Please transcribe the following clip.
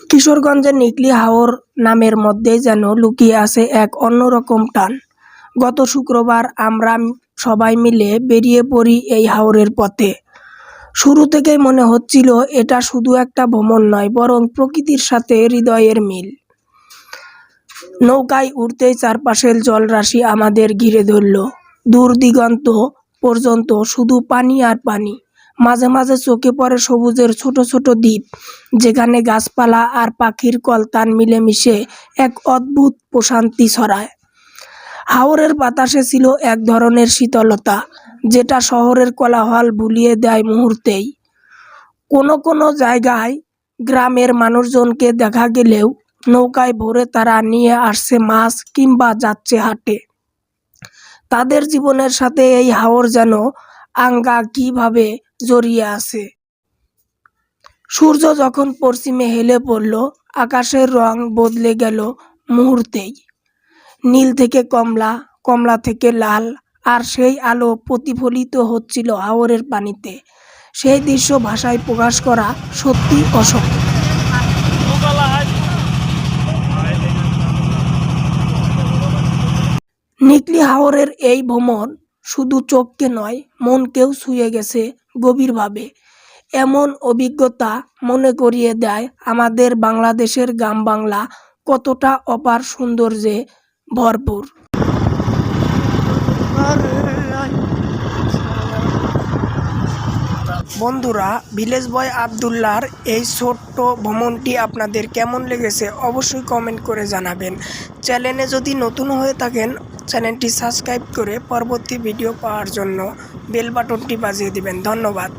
কিশোরগঞ্জের নিকলি হাওর নামের মধ্যেই যেন লুকিয়ে আছে এক অন্যরকম টান। গত শুক্রবার আমরা সবাই মিলে বেরিয়ে পড়ি এই হাওরের পথে। শুরু থেকেই মনে হচ্ছিল এটা শুধু একটা ভ্রমণ নয়, বরং প্রকৃতির সাথে হৃদয়ের মিল। নৌকায় উঠতেই চারপাশের জলরাশি আমাদের ঘিরে ধরল। দূর দিগন্ত পর্যন্ত শুধু পানি আর পানি। মাঝে মাঝে চোখে পড়ে সবুজের ছোট ছোট দ্বীপ, যেখানে গাছপালা আর পাখির কলতান মিলেমিশে এক অদ্ভুত প্রশান্তি ছড়ায়। হাওরের বাতাসে ছিল এক ধরনের শীতলতা, যেটা শহরের কোলাহল ভুলিয়ে দেয় মুহূর্তেই। কোনো কোনো জায়গায় গ্রামের মানুষজনকে দেখা গেলেও নৌকায় ভরে তারা নিয়ে আসছে মাছ কিংবা যাচ্ছে হাটে। তাদের জীবনের সাথে এই হাওর যেন আঙ্গা কীভাবে জড়িয়ে আছে। সূর্য যখন পশ্চিমে হেলে পড়ল, আকাশের রং বদলে গেল মুহূর্তেই। নীল থেকে কমলা কমলা থেকে লাল, আর সেই আলো প্রতিফলিত হচ্ছিল হাওরের পানিতে। সেই দৃশ্য ভাষায় প্রকাশ করা সত্যি অসম্ভব নিকলি হাওরের এই ভ্রমণ শুধু চোখকে নয়, মনকেও ছুঁয়ে গেছে গভীরভাবে। এমন অভিজ্ঞতা মনে করিয়ে দেয় আমাদের বাংলাদেশের গ্রাম বাংলা কতটা অপার সৌন্দর্যে ভরপুর। বন্ধুরা, ভিলেজ বয় আবদুল্লার এই ছোট্ট ভ্রমণটি আপনাদের কেমন লেগেছে অবশ্যই কমেন্ট করে জানাবেন। চ্যানেলে যদি নতুন হয়ে থাকেন চ্যানেলটি সাবস্ক্রাইব করে পরবর্তী ভিডিও পাওয়ার জন্য বেল বাটনটি বাজিয়ে দিবেন। ধন্যবাদ।